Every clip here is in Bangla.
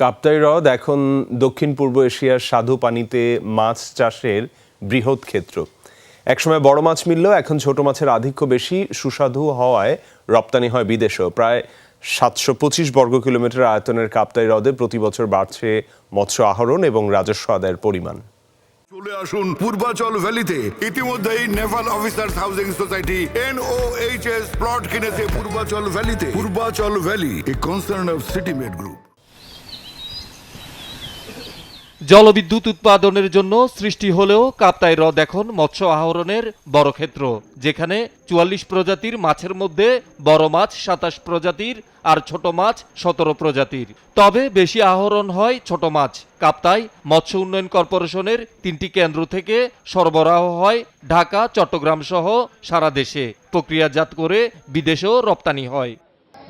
কাপ্তাই হ্রদ এখন দক্ষিণ পূর্ব এশিয়ার সাধু পানিতে মাছ চাষের বৃহৎ ক্ষেত্র। একসময় বড় মাছ মিললেও এখন ছোট মাছের আধিক্য বেশি। সুস্বাদু হওয়ায় রপ্তানি হয় বিদেশেও। প্রায় সাতশো পঁচিশ বর্গ কিলোমিটার আয়তনের কাপ্তাই হ্রদে প্রতি বছর বাড়ছে মৎস্য আহরণ এবং রাজস্ব আদায়ের পরিমাণ। চলে আসুন পূর্বাচল ভ্যালিতে। ইতিমধ্যেই naval officers housing society NOHS plot কিনেছে Purbachal ভ্যালিতে। Purbachal valley a concern of city made group জলবিদ্যুৎ উৎপাদনের জন্য সৃষ্টি হলেও কাপ্তাই হ্রদ এখন মৎস্য আহরণের বড় ক্ষেত্র, যেখানে চুয়াল্লিশ প্রজাতির মাছের মধ্যে বড় মাছ সাতাশ প্রজাতির আর ছোট মাছ সতেরো প্রজাতির। তবে বেশি আহরণ হয় ছোট মাছ। কাপ্তাই মৎস্য উন্নয়ন কর্পোরেশনের তিনটি কেন্দ্র থেকে সরবরাহ হয় ঢাকা, চট্টগ্রাম সহ সারা দেশে। প্রক্রিয়াজাত করে বিদেশেও রপ্তানি হয়।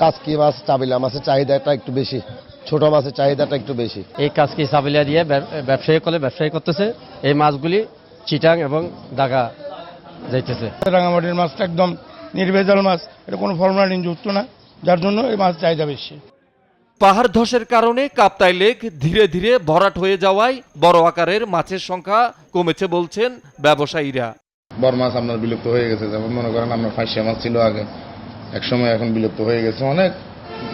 কাসকি মাছ, চাবিলা মাছের চাহিদাটা একটু বেশি। ছোট মাছের চাহিদাটা একটু বেশি। এই কাজকে সাবিলা দিয়ে ব্যবসায়ী করলে ব্যবসায়ী করতেছে? এই মাছগুলি চিটাং এবং ঢাকা যাইতেছে। রাঙামাটির মাছটা একদম নির্ভেজাল মাছ। এটা কোনো ফর্মালিন যুক্ত না। যার জন্য এই মাছ চাহিদা বেশি। পাহাড় ধসের কারণে কাপ্তাই লেক ধীরে ধীরে ভরাট হয়ে যাওয়ায় বড় আকারের মাছের সংখ্যা কমেছে বলছেন ব্যবসায়ীরা। বড় মাছ আপনার বিলুপ্ত হয়ে গেছে। যেমন মনে করেন আপনার ফাঁসিয়া মাছ ছিল আগে। এক সময় এখন বিলুপ্ত হয়ে গেছে অনেক।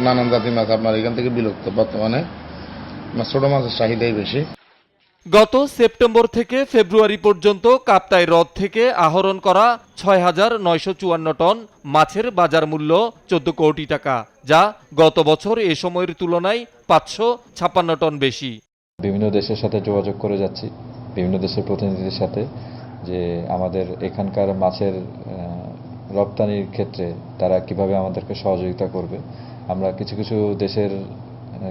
নানান জাতির মাছ আপনার এখান থেকে বিলুপ্ত বর্তমানে। ছোট মাছের চাহিদাই বেশি। গত সেপ্টেম্বর থেকে ফেব্রুয়ারি পর্যন্ত কাপ্তাই হ্রদ থেকে আহরণ করা ছয় হাজার নয়শো চুয়ান্ন টন মাছের বাজার মূল্য চোদ্দ কোটি টাকা যা গত বছর এ সময়ের তুলনায় পাঁচশো ছাপ্পান্ন টন বেশি। বিভিন্ন দেশের সাথে যোগাযোগ করে যাচ্ছি বিভিন্ন দেশের প্রতিনিধিদের সাথে যে আমাদের এখানকার মাছের রপ্তানির ক্ষেত্রে তারা কীভাবে আমাদেরকে সহযোগিতা করবে। আমরা কিছু কিছু দেশের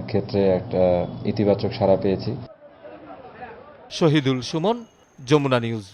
ক্ষেত্রে একটা ইতিবাচক সাড়া পেয়েছি। শহীদুল সুমন যমুনা নিউজ।